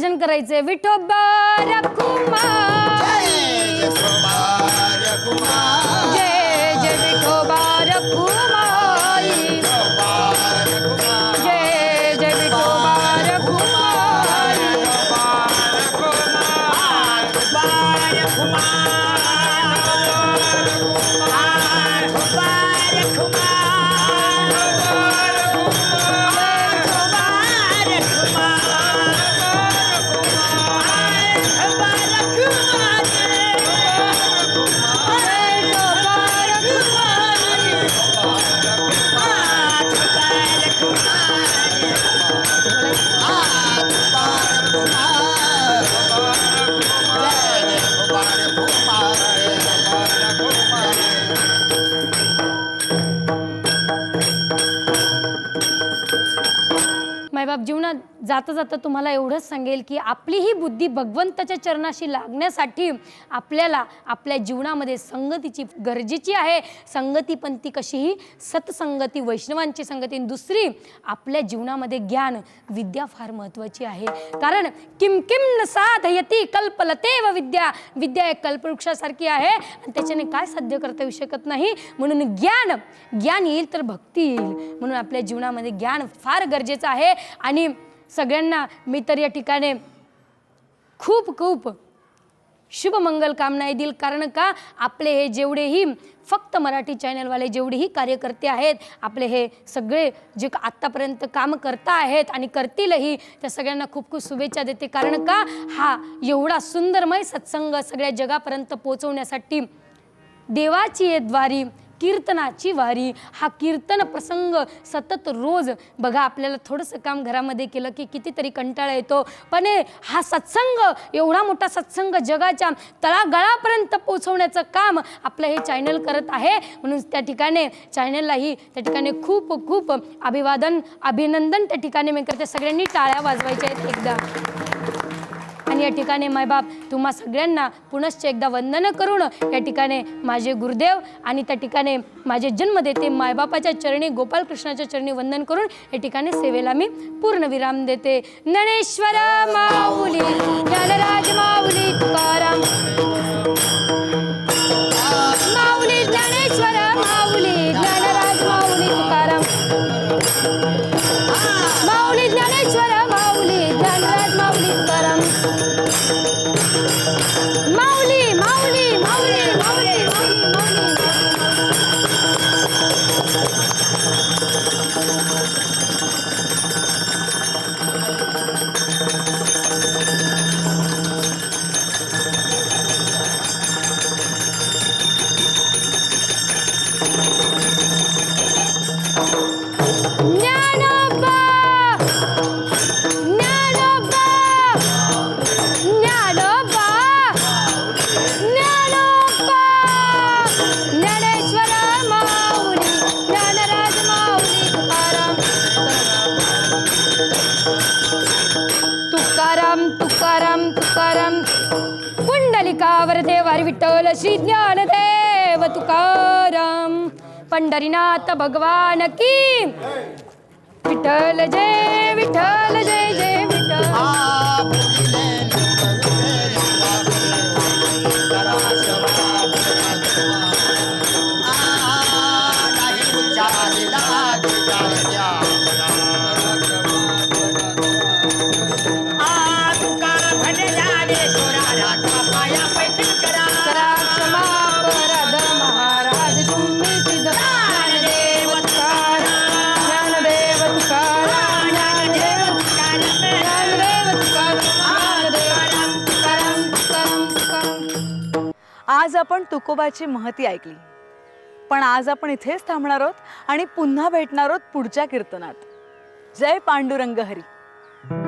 भजन करायचंय. विठोबा रखुमा जय जय विठोबा मायबाप जीवनात जाता जाता तुम्हाला एवढंच सांगेल की आपली ही बुद्धी भगवंताच्या चरणाशी लागण्यासाठी आपल्याला आपल्या जीवनामध्ये संगतीची गरजेची आहे. संगती पण ती कशीही सत्संगती वैष्णवांची संगती. आणि दुसरी आपल्या जीवनामध्ये ज्ञान विद्या फार महत्त्वाची आहे. कारण किम किम न साधयती कल्पलते व विद्या. विद्या एक कल्पवृक्षासारखी आहे आणि त्याच्याने काय साध्य करता येऊ शकत नाही? म्हणून ज्ञान ज्ञान येईल तर भक्ती येईल. म्हणून आपल्या जीवनामध्ये ज्ञान फार गरजेचं आहे. आणि सगळ्यांना मी तर या ठिकाणी खूप खूप शुभमंगल कामना देईल. कारण का? आपले हे जेवढेही फक्त मराठी चॅनलवाले जेवढेही कार्यकर्ते आहेत आपले हे सगळे जे आत्तापर्यंत काम करता आहेत आणि करतीलही त्या सगळ्यांना खूप खूप शुभेच्छा देते. कारण का? हा एवढा सुंदरमय सत्संग सगळ्या जगापर्यंत पोचवण्यासाठी देवाची ये द्वारी कीर्तनाची वारी. हा कीर्तन प्रसंग सतत रोज बघा आपल्याला थोडंसं काम घरामध्ये केलं की कितीतरी कंटाळा येतो. पण हा सत्संग एवढा मोठा सत्संग जगाच्या तळागळापर्यंत पोहोचवण्याचं काम आपलं हे चॅनल करत आहे. म्हणून त्या ठिकाणी चॅनललाही त्या ठिकाणी खूप खूप अभिवादन अभिनंदन त्या ठिकाणी मी करते. सगळ्यांनी टाळ्या वाजवायच्या आहेत एकदा. आणि या ठिकाणी मायबाप तुम्हा सगळ्यांना पुनश्च एकदा वंदन करून या ठिकाणी माझे गुरुदेव आणि त्या ठिकाणी माझे जन्मदेते मायबापाच्या चरणी गोपालकृष्णाच्या चरणी वंदन करून या ठिकाणी सेवेला मी पूर्ण विराम देते. ज्ञानेश्वर माऊली ज्ञानराज माऊली तुकाराम. पुंडलिकावरते वारी विठ्ठल श्री ज्ञानदेव तुकाराम पंढरीनाथ भगवान की. विठ्ठल जय विठ्ठल जय जय विठ्ठल. करा आज आपण तुकोबाची महती ऐकली. पण आज आपण इथेच थांबणार आहोत आणि पुन्हा भेटणार आहोत पुढच्या कीर्तनात. जय पांडुरंग हरी